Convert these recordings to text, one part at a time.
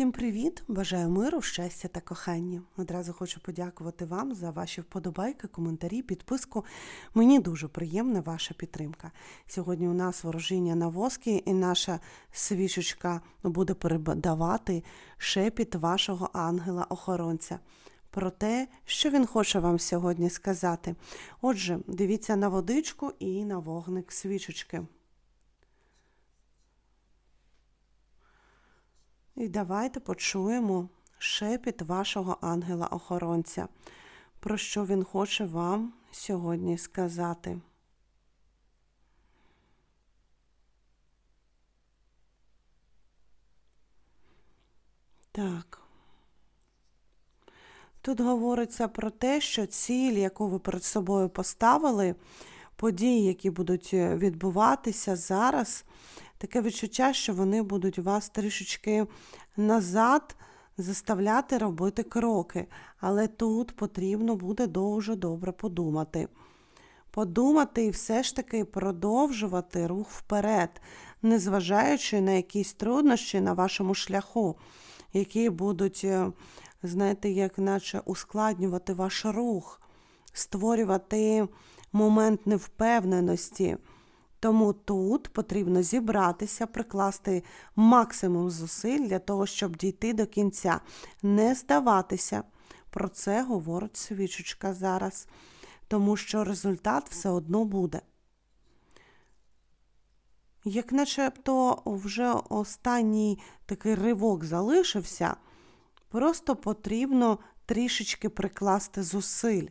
Всім привіт! Бажаю миру, щастя та кохання. Одразу хочу подякувати вам за ваші вподобайки, коментарі, підписку. Мені дуже приємна ваша підтримка. Сьогодні у нас ворожіння на воски, і наша свічечка буде передавати шепіт вашого ангела-охоронця. Про те, що він хоче вам сьогодні сказати. Отже, дивіться на водичку і на вогник свічечки. І давайте почуємо шепіт вашого ангела-охоронця, про що він хоче вам сьогодні сказати. Так. Тут говориться про те, що ціль, яку ви перед собою поставили, події, які будуть відбуватися зараз, таке відчуття, що вони будуть вас трішечки назад заставляти робити кроки. Але тут потрібно буде дуже добре подумати. Подумати і все ж таки продовжувати рух вперед, незважаючи на якісь труднощі на вашому шляху, які будуть, знаєте, як наче ускладнювати ваш рух, створювати момент невпевненості. Тому тут потрібно зібратися, прикласти максимум зусиль для того, щоб дійти до кінця, не здаватися. Про це говорить свічечка зараз, тому що результат все одно буде. Як начебто вже останній такий ривок залишився, просто потрібно трішечки прикласти зусиль.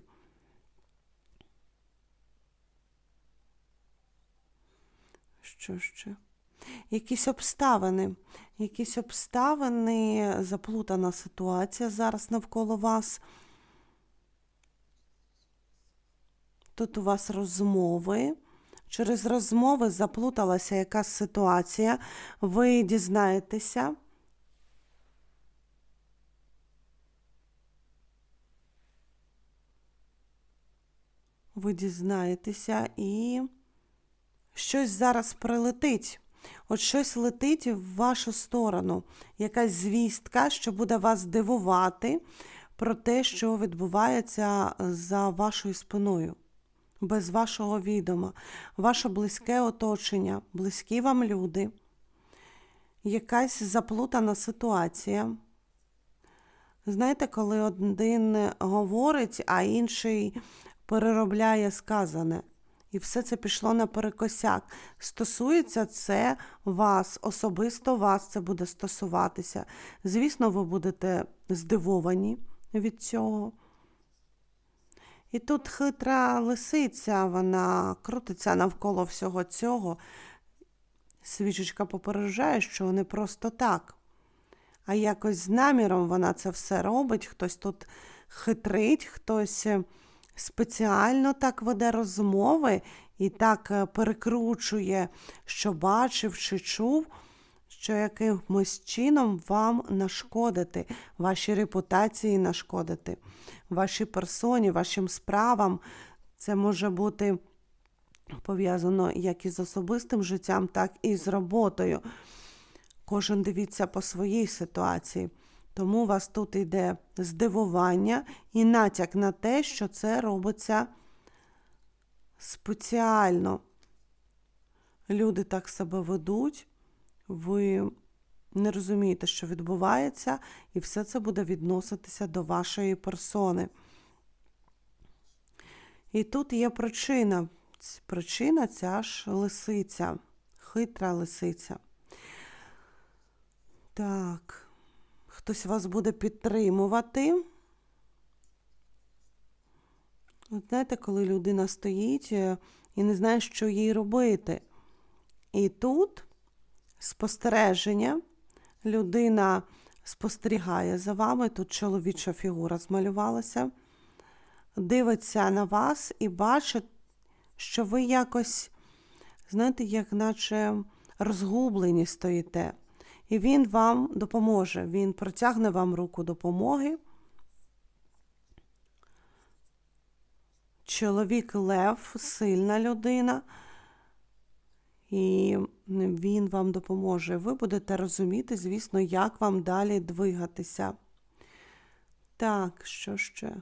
Що ще? Якісь обставини, якісь обставини, заплутана ситуація зараз навколо вас. Тут у вас розмови. Через розмови заплуталася якась ситуація. Ви дізнаєтеся. Ви дізнаєтеся і щось зараз прилетить. От щось летить в вашу сторону, якась звістка, що буде вас дивувати про те, що відбувається за вашою спиною, без вашого відома, ваше близьке оточення, близькі вам люди, якась заплутана ситуація. Знаєте, коли один говорить, а інший переробляє сказане. І все це пішло наперекосяк. Стосується це вас, особисто вас це буде стосуватися. Звісно, ви будете здивовані від цього. І тут хитра лисиця, вона крутиться навколо всього цього. Свічечка попереджає, що не просто так. А якось з наміром вона це все робить, хтось тут хитрить, хтось спеціально так веде розмови і так перекручує, що бачив чи чув, що якимось чином вам нашкодити, вашій репутації нашкодити, вашій персоні, вашим справам. Це може бути пов'язано як із особистим життям, так і з роботою. Кожен дивіться по своїй ситуації. Тому у вас тут йде здивування і натяк на те, що це робиться спеціально. Люди так себе ведуть, ви не розумієте, що відбувається, і все це буде відноситися до вашої персони. І тут є причина. Причина ця ж лисиця, хитра лисиця. Так хтось вас буде підтримувати. Знаєте, коли людина стоїть е, і не знає, що їй робити. І тут спостереження, людина спостерігає за вами, тут чоловіча фігура змалювалася, дивиться на вас і бачить, що ви якось, знаєте, як наче розгублені стоїте. І він вам допоможе. Він протягне вам руку допомоги. Чоловік Лев, сильна людина. І він вам допоможе. Ви будете розуміти, звісно, як вам далі двигатися. Так, що ще?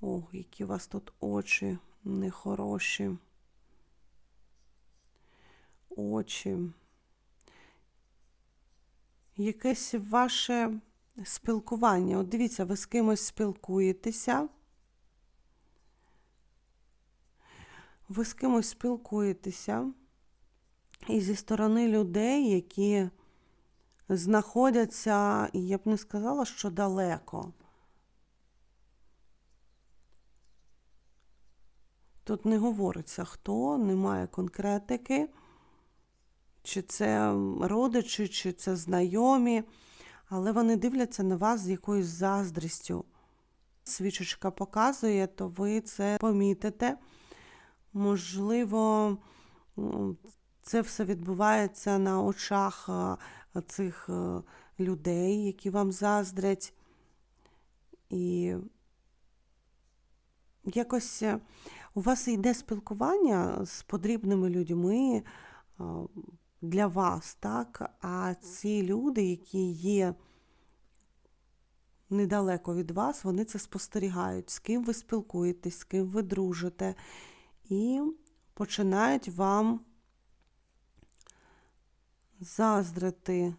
Ох, які у вас тут очі нехороші. Очі. Якесь ваше спілкування. От дивіться, ви з кимось спілкуєтеся. Ви з кимось спілкуєтеся, і зі сторони людей, які знаходяться, я б не сказала, що далеко. Тут не говориться хто, немає конкретики, чи це родичі, чи це знайомі, але вони дивляться на вас з якоюсь заздрістю. Свічечка показує, то ви це помітите. Можливо, це все відбувається на очах цих е, людей, які вам заздрять. І якось е, у вас йде спілкування з потрібними людьми для вас, так? А ці люди, які є недалеко від вас, вони це спостерігають, з ким ви спілкуєтесь, з ким ви дружите, і починають вам заздрити.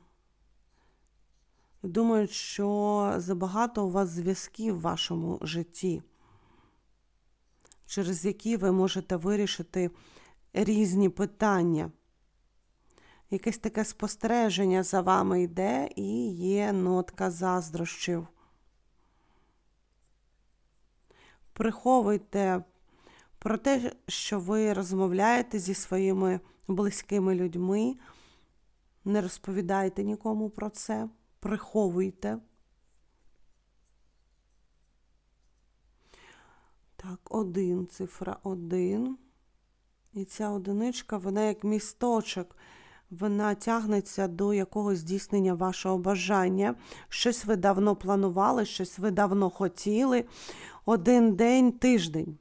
Думають, що забагато у вас зв'язків в вашому житті, через які ви можете вирішити різні питання. Якесь таке спостереження за вами йде і є нотка заздрощів. Приховуйте про те, що ви розмовляєте зі своїми близькими людьми. Не розповідайте нікому про це, приховуйте. Так, один, цифра один. І ця одиничка, вона як місточок, вона тягнеться до якогось здійснення вашого бажання. Щось ви давно планували, щось ви давно хотіли. Один день, тиждень.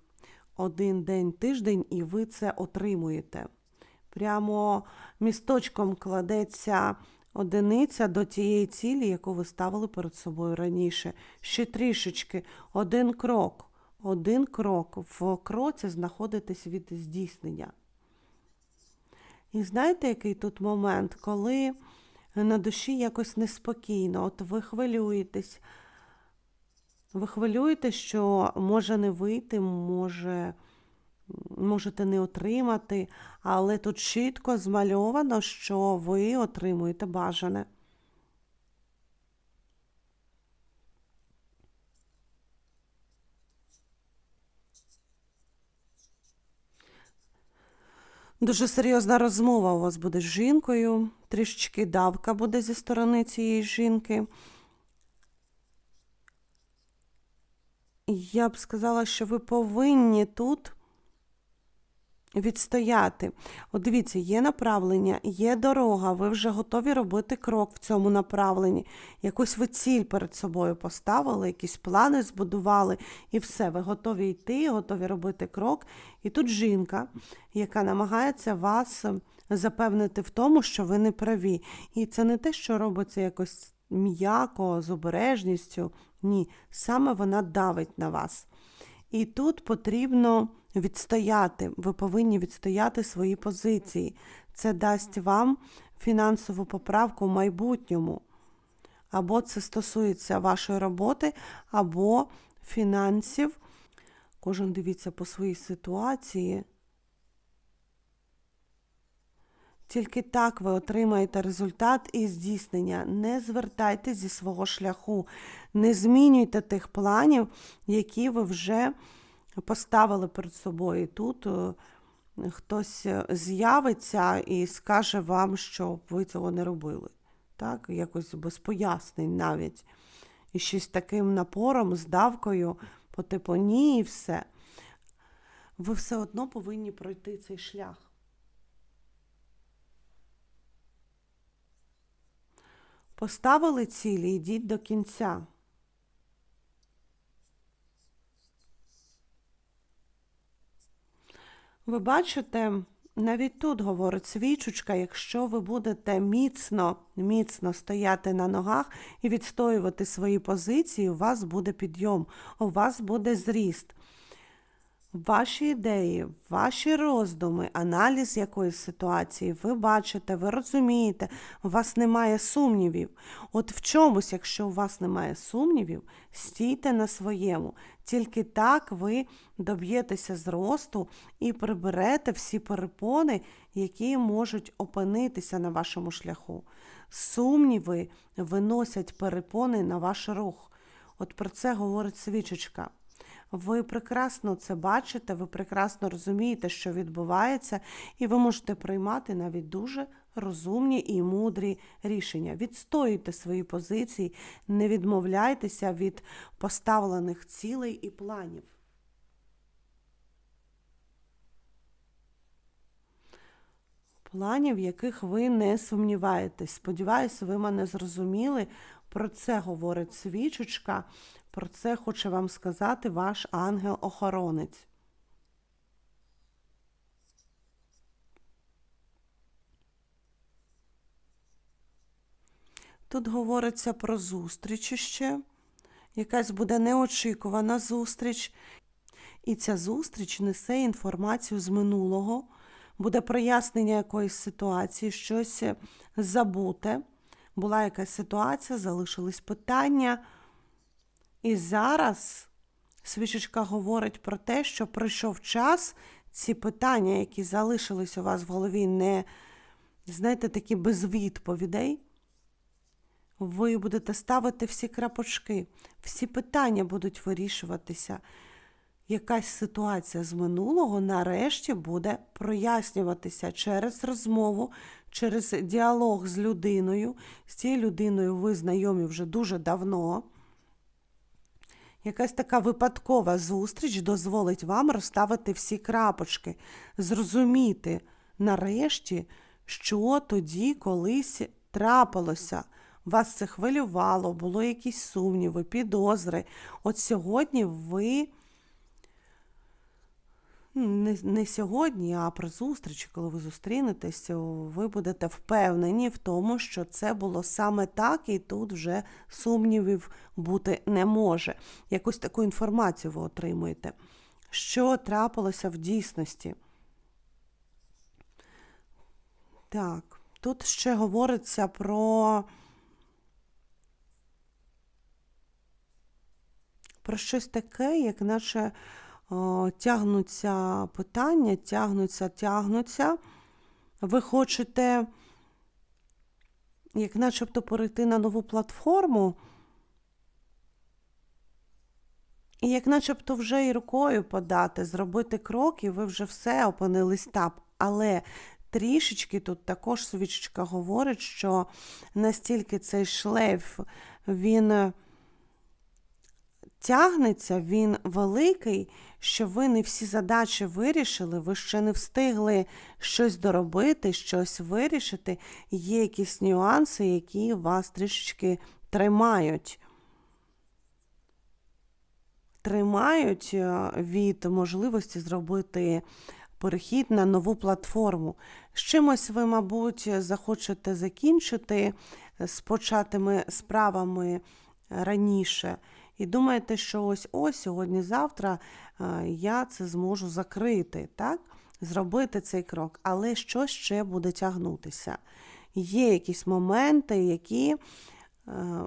Один день, тиждень, і ви це отримуєте. Прямо місточком кладеться одиниця до тієї цілі, яку ви ставили перед собою раніше. Ще трішечки, один крок. Один крок. В кроці знаходитесь від здійснення. І знаєте, який тут момент, коли на душі якось неспокійно, от ви хвилюєтесь, ви хвилюєте, що може не вийти, може, можете не отримати, але тут чітко змальовано, що ви отримуєте бажане. Дуже серйозна розмова у вас буде з жінкою, трішечки давка буде зі сторони цієї жінки. Я б сказала, що ви повинні тут відстояти. От дивіться, є направлення, є дорога, ви вже готові робити крок в цьому направленні. Якусь ви ціль перед собою поставили, якісь плани збудували, і все, ви готові йти, готові робити крок. І тут жінка, яка намагається вас запевнити в тому, що ви не праві. І це не те, що робиться якось м'яко, з обережністю. Ні, саме вона давить на вас. І тут потрібно відстояти. Ви повинні відстояти свої позиції. Це дасть вам фінансову поправку в майбутньому. Або це стосується вашої роботи, або фінансів. Кожен дивіться по своїй ситуації. Тільки так ви отримаєте результат і здійснення. Не звертайте зі свого шляху, не змінюйте тих планів, які ви вже поставили перед собою. Тут е, хтось з'явиться і скаже вам, що ви цього не робили. Так, якось без пояснень навіть. І щось таким напором, з давкою, по типу ні, і все. Ви все одно повинні пройти цей шлях. Поставили цілі, йдіть до кінця. Ви бачите, навіть тут говорить свічечка, якщо ви будете міцно, міцно стояти на ногах і відстоювати свої позиції, у вас буде підйом, у вас буде зріст. Ваші ідеї, ваші роздуми, аналіз якоїсь ситуації, ви бачите, ви розумієте, у вас немає сумнівів. От в чомусь, якщо у вас немає сумнівів, стійте на своєму. Тільки так ви доб'єтеся зросту і приберете всі перепони, які можуть опинитися на вашому шляху. Сумніви виносять перепони на ваш рух. От про це говорить свічечка. Ви прекрасно це бачите, ви прекрасно розумієте, що відбувається, і ви можете приймати навіть дуже розумні і мудрі рішення. Відстоюйте свої позиції, не відмовляйтеся від поставлених цілей і планів. Планів, яких ви не сумніваєтесь. Сподіваюся, ви мене зрозуміли. Про це говорить свічечка. Про це хоче вам сказати ваш ангел-охоронець. Тут говориться про зустріч ще. Якась буде неочікувана зустріч. І ця зустріч несе інформацію з минулого, буде прояснення якоїсь ситуації, щось забуте. Була якась ситуація, залишились питання. І зараз свічечка говорить про те, що прийшов час ці питання, які залишились у вас в голові, не, знаєте, такі без відповідей. Ви будете ставити всі крапочки, всі питання будуть вирішуватися. Якась ситуація з минулого нарешті буде прояснюватися через розмову, через діалог з людиною. З цією людиною ви знайомі вже дуже давно. Якась така випадкова зустріч дозволить вам розставити всі крапочки, зрозуміти нарешті, що тоді колись трапилося. Вас це хвилювало, було якісь сумніви, підозри. От сьогодні ви. Не, не сьогодні, а при зустрічі, коли ви зустрінетесь, ви будете впевнені в тому, що це було саме так, і тут вже сумнівів бути не може. Якусь таку інформацію ви отримуєте. Що трапилося в дійсності? Так, тут ще говориться про. Про щось таке, як наче тягнуться питання, тягнуться, тягнуться. Ви хочете, як начебто, перейти на нову платформу, і як начебто вже і рукою подати, зробити крок, і ви вже все опинились там. Але трішечки тут також свічечка говорить, що настільки цей шлейф, він тягнеться, він великий, що ви не всі задачі вирішили, ви ще не встигли щось доробити, щось вирішити. Є якісь нюанси, які вас трішечки тримають. Тримають е, від можливості зробити перехід на нову платформу. З чимось ви, мабуть, захочете закінчити з початими справами раніше. І думаєте, що ось ось сьогодні-завтра е, я це зможу закрити, так? зробити цей крок, але що ще буде тягнутися? Є якісь моменти, які е,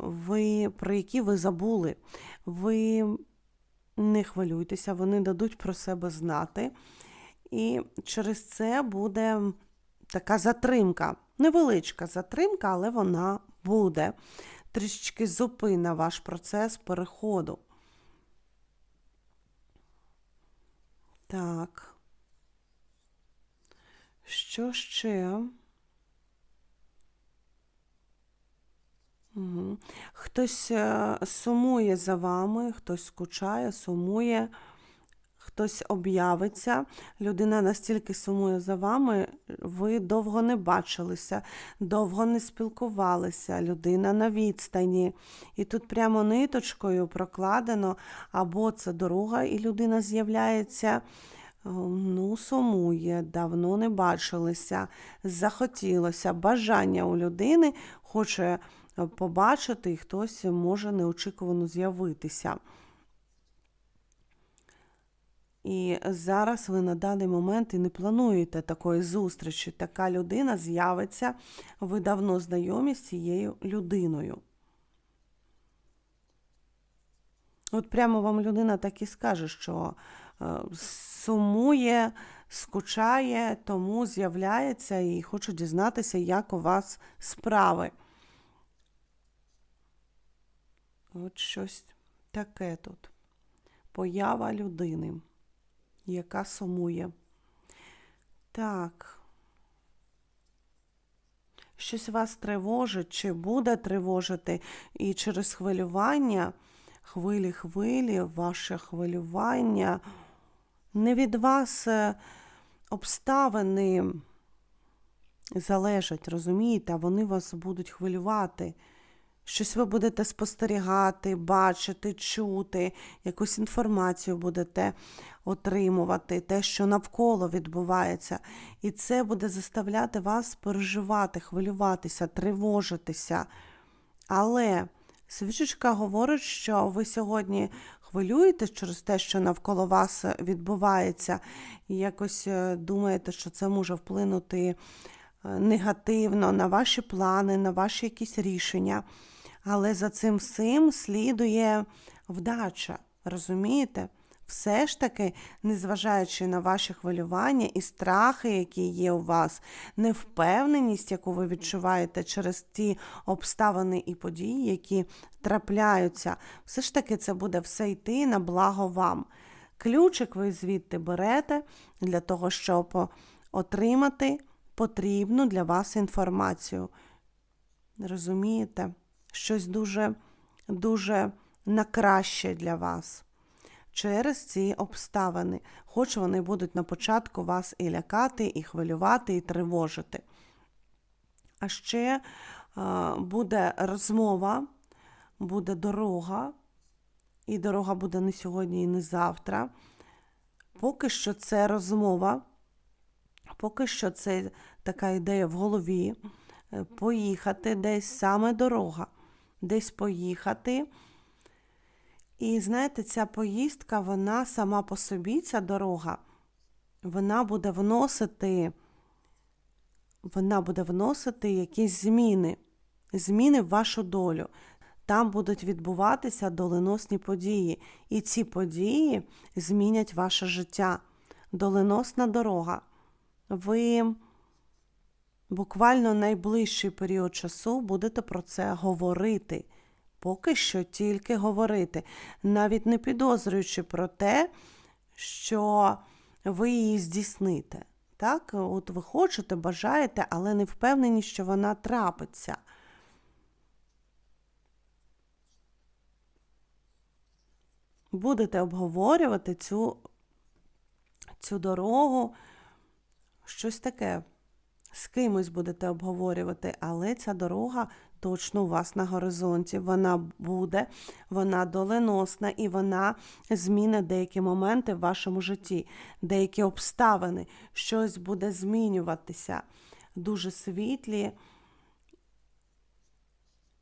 ви, про які ви забули. Ви не хвилюйтеся, вони дадуть про себе знати. І через це буде така затримка. Невеличка затримка, але вона буде трішечки зупине ваш процес переходу. Так. Що ще? Угу. Хтось е, сумує за вами, хтось скучає, сумує хтось об'явиться, людина настільки сумує за вами, ви довго не бачилися, довго не спілкувалися, людина на відстані. І тут прямо ниточкою прокладено, або це дорога, і людина з'являється. ну, сумує, давно не бачилися, захотілося, бажання у людини хоче е, побачити, і хтось може неочікувано з'явитися. І зараз ви на даний момент і не плануєте такої зустрічі. Така людина з'явиться, ви давно знайомі з цією людиною. От прямо вам людина так і скаже, що е, сумує, скучає, тому з'являється і хоче дізнатися, як у вас справи. От щось таке тут. Поява людини, яка сумує. Так. Щось вас тривожить, чи буде тривожити, і через хвилювання, хвилі-хвилі, ваше хвилювання, не від вас е, обставини залежать, розумієте, вони вас будуть хвилювати. Щось ви будете спостерігати, бачити, чути, якусь інформацію будете отримувати, те, що навколо відбувається. І це буде заставляти вас переживати, хвилюватися, тривожитися. Але свічечка говорить, що ви сьогодні хвилюєтесь через те, що навколо вас відбувається, і якось е, думаєте, що це може вплинути е, негативно на ваші плани, на ваші якісь рішення. Але за цим всім слідує вдача. Розумієте? Все ж таки, незважаючи на ваші хвилювання і страхи, які є у вас, невпевненість, яку ви відчуваєте через ті обставини і події, які трапляються, все ж таки це буде все йти на благо вам. Ключик ви звідти берете для того, щоб отримати потрібну для вас інформацію. Розумієте? Щось дуже, дуже на краще для вас через ці обставини, хоч вони будуть на початку вас і лякати, і хвилювати, і тривожити. А ще буде розмова, буде дорога, і дорога буде не сьогодні і не завтра. Поки що це розмова, поки що це така ідея в голові. е, Поїхати десь саме дорога, десь поїхати. І знаєте, ця поїздка, вона сама по собі, ця дорога, вона буде вносити, вона буде вносити якісь зміни, зміни в вашу долю. Там будуть відбуватися доленосні події. І ці події змінять ваше життя. Доленосна дорога. Ви буквально найближчий період часу будете про це говорити. Поки що тільки говорити, навіть не підозрюючи про те, що ви її здійсните. Так, от ви хочете, бажаєте, але не впевнені, що вона трапиться. Будете обговорювати цю, цю дорогу, щось таке. З кимось будете обговорювати, але ця дорога точно у вас на горизонті. Вона буде, вона доленосна і вона змінить деякі моменти в вашому житті, деякі обставини, щось буде змінюватися. Дуже світлі.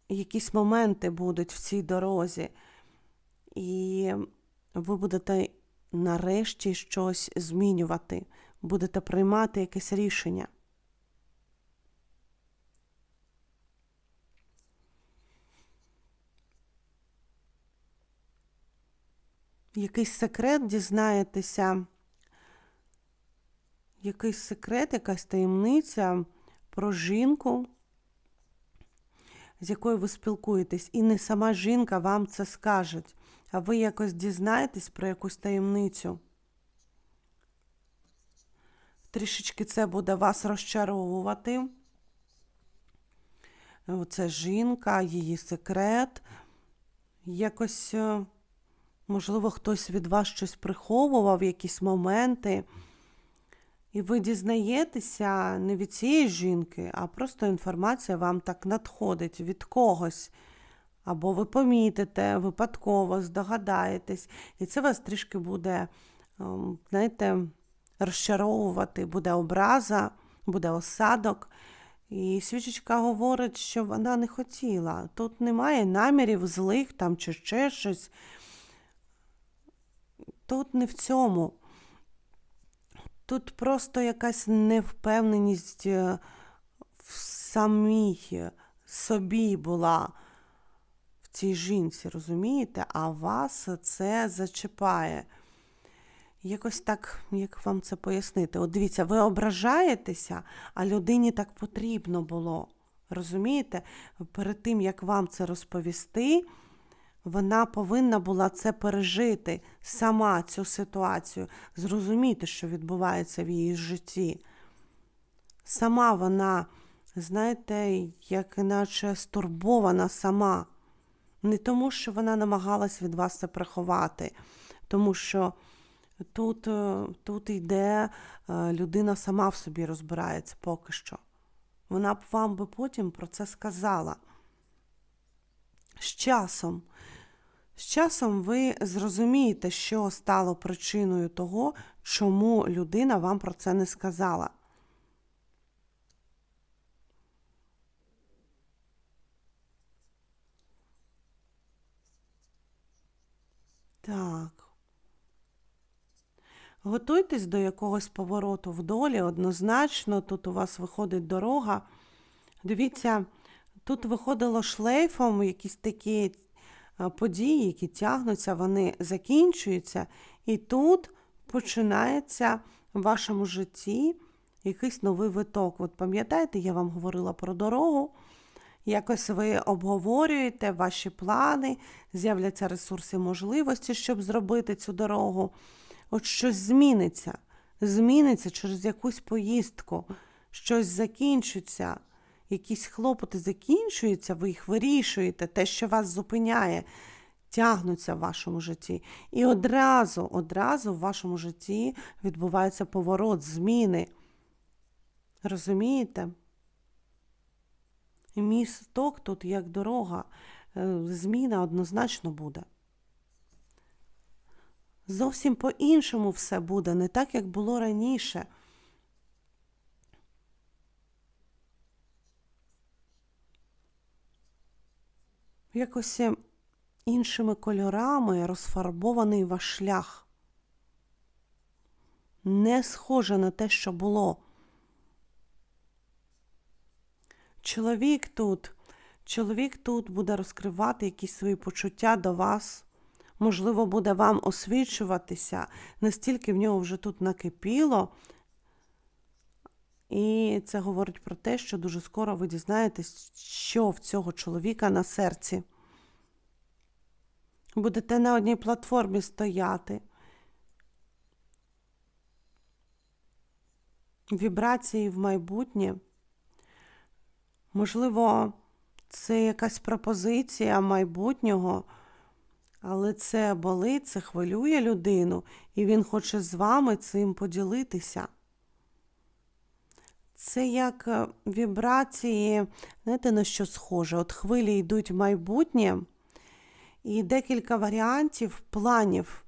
Якісь моменти будуть в цій дорозі, і ви будете нарешті щось змінювати, будете приймати якесь рішення. Якийсь секрет дізнаєтеся, якийсь секрет, якась таємниця про жінку, з якою ви спілкуєтесь, і не сама жінка вам це скаже, а ви якось дізнаєтесь про якусь таємницю. Трішечки це буде вас розчаровувати. Оце жінка, її секрет. Якось е, Можливо, хтось від вас щось приховував, якісь моменти. І ви дізнаєтеся не від цієї жінки, а просто інформація вам так надходить від когось. Або ви помітите, випадково здогадаєтесь, і це вас трішки буде, ем, знаєте, розчаровувати, буде образа, буде осадок. І свічечка говорить, що вона не хотіла. Тут немає намірів злих там чи ще щось. Тут не в цьому. Тут просто якась невпевненість е, в самій собі була в цій жінці, розумієте? А вас це зачіпає. Якось так, як вам це пояснити? От дивіться, ви ображаєтеся, а людині так потрібно було. Розумієте? Перед тим, як вам це розповісти, вона повинна була це пережити сама цю ситуацію, зрозуміти, що відбувається в її житті. Сама вона, знаєте, як іначе стурбована сама. Не тому, що вона намагалась від вас це приховати, тому що тут, е, тут йде е, людина сама в собі розбирається поки що. Вона б вам би потім про це сказала. З часом. З часом ви зрозумієте, що стало причиною того, чому людина вам про це не сказала. Так. Готуйтесь до якогось повороту в долі, однозначно, тут у вас виходить дорога. Дивіться, тут виходило шлейфом якісь такі події, які тягнуться, вони закінчуються, і тут починається в вашому житті якийсь новий виток. От пам'ятаєте, я вам говорила про дорогу. Якось ви обговорюєте ваші плани, з'являться ресурси, можливості, щоб зробити цю дорогу. От щось зміниться, зміниться через якусь поїздку, щось закінчиться, якісь хлопоти закінчуються, ви їх вирішуєте, те, що вас зупиняє, тягнуться в вашому житті. І одразу, одразу в вашому житті відбувається поворот, зміни. Розумієте? Місток тут як дорога, е, зміна однозначно буде. Зовсім по-іншому все буде, не так, як було раніше. Якось е, іншими кольорами розфарбований ваш шлях. Не схоже на те, що було. Чоловік тут, чоловік тут буде розкривати якісь свої почуття до вас. Можливо, буде вам освічуватися, настільки в нього вже тут накипіло. І це говорить про те, що дуже скоро ви дізнаєтесь, що в цього чоловіка на серці. Будете на одній платформі стояти. Вібрації в майбутнє. Можливо, це якась пропозиція майбутнього, але це болить, це хвилює людину, і він хоче з вами цим поділитися. Це як е, вібрації, знаєте, на що схоже? От хвилі йдуть в майбутнє, і декілька варіантів, планів.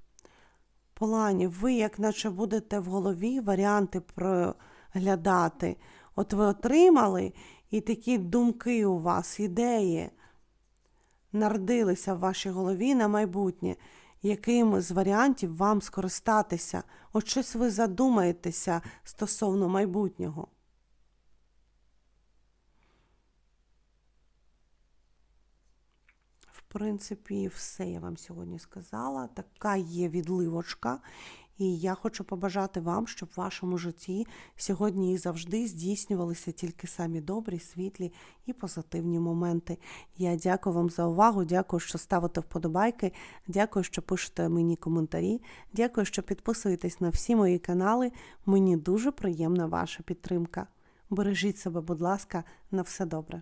Планів. Ви, як наче будете в голові варіанти проглядати. От ви отримали, і такі думки у вас, ідеї народилися в вашій голові на майбутнє, яким з варіантів вам скористатися. От щось ви задумаєтеся стосовно майбутнього. Принципі, все я вам сьогодні сказала. Така є відливочка. І я хочу побажати вам, щоб в вашому житті сьогодні і завжди здійснювалися тільки самі добрі, світлі і позитивні моменти. Я дякую вам за увагу, дякую, що ставите вподобайки, дякую, що пишете мені коментарі, дякую, що підписуєтесь на всі мої канали. Мені дуже приємна ваша підтримка. Бережіть себе, будь ласка, на все добре.